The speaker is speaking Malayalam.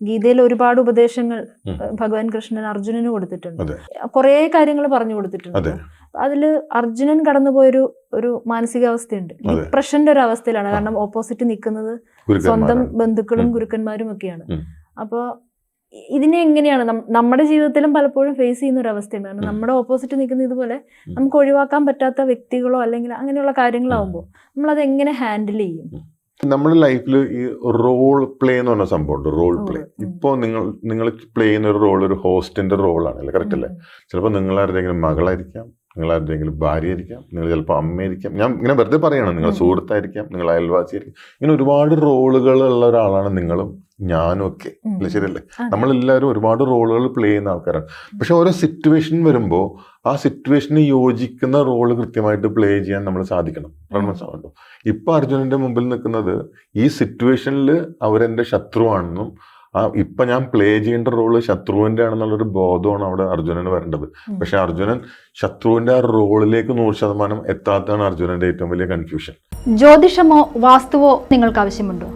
ഗീതയിൽ ഒരുപാട് ഉപദേശങ്ങൾ ഭഗവാൻ കൃഷ്ണൻ അർജുനന് കൊടുത്തിട്ടുണ്ട്. കുറെ കാര്യങ്ങൾ പറഞ്ഞു കൊടുത്തിട്ടുണ്ട്. അതെ. അതിൽ അർജുനൻ കടന്നുപോയൊരു ഒരു മാനസികാവസ്ഥയുണ്ട്. ഡിപ്രഷന്റെ ഒരു അവസ്ഥയിലാണ്. കാരണം ഓപ്പോസിറ്റ് നിൽക്കുന്നത് സ്വന്തം ബന്ധുക്കളും ഗുരുക്കന്മാരും ഒക്കെയാണ്. അപ്പോൾ ഇതിനെ എങ്ങനെയാണ് നമ്മുടെ ജീവിതത്തിലും പലപ്പോഴും ഫേസ് ചെയ്യുന്ന ഒരു അവസ്ഥയാണ്. കാരണം നമ്മുടെ ഓപ്പോസിറ്റ് നിൽക്കുന്ന ഇതുപോലെ നമുക്ക് ഒഴിവാക്കാൻ പറ്റാത്ത വ്യക്തികളോ അല്ലെങ്കിൽ അങ്ങനെയുള്ള കാര്യങ്ങളാവുമ്പോൾ നമ്മൾ അത് എങ്ങനെ ഹാൻഡിൽ ചെയ്യും? നമ്മുടെ ലൈഫിൽ ഈ റോൾ പ്ലേ എന്ന് പറഞ്ഞ സംഭവമുണ്ട് റോൾ പ്ലേ. ഇപ്പോൾ നിങ്ങൾ നിങ്ങൾ പ്ലേ ചെയ്യുന്ന ഒരു റോൾ ഒരു ഹോസ്റ്റിന്റെ റോളാണ് അല്ലേ കറക്റ്റ് അല്ലേ? ചിലപ്പോൾ നിങ്ങൾ ആരുടെയെങ്കിലും മകളായിരിക്കാം നിങ്ങൾ ഭാര്യ ആയിരിക്കാം നിങ്ങൾ ചിലപ്പോൾ അമ്മയായിരിക്കാം. ഞാൻ ഇങ്ങനെ വെറുതെ പറയാണ് നിങ്ങൾ സുഹൃത്തായിരിക്കാം നിങ്ങൾ അയൽവാസിയായിരിക്കാം. ഇങ്ങനെ ഒരുപാട് റോളുകൾ ഉള്ള ഒരാളാണ് നിങ്ങളും. ഞാനും ഒക്കെ. ഉം. ശരിയല്ലേ? നമ്മളെല്ലാവരും ഒരുപാട് റോളുകൾ പ്ലേ ചെയ്യുന്ന ആൾക്കാരാണ്. പക്ഷെ ഓരോ സിറ്റുവേഷൻ വരുമ്പോൾ ആ സിറ്റുവേഷന് യോജിക്കുന്ന റോൾ കൃത്യമായിട്ട് പ്ലേ ചെയ്യാൻ നമ്മൾ സാധിക്കണം. മനസ്സിലാവുണ്ടോ ഇപ്പൊ അർജുനന്റെ മുമ്പിൽ നിൽക്കുന്നത് ഈ സിറ്റുവേഷനിൽ അവരെന്റെ ശത്രുവാണെന്നും ആ ഇപ്പൊ ഞാൻ പ്ലേ ചെയ്യേണ്ട റോൾ ശത്രുവിന്റെ ആണെന്നുള്ളൊരു ബോധമാണ് അവിടെ അർജുനന് വരേണ്ടത്. പക്ഷെ അർജുനൻ ശത്രുവിന്റെ ആ റോളിലേക്ക് നൂറ് ശതമാനം എത്താത്തതാണ് അർജുനന്റെ ഏറ്റവും വലിയ കൺഫ്യൂഷൻ ജ്യോതിഷമോ വാസ്തുവോ നിങ്ങൾക്ക് ആവശ്യമുണ്ടോ?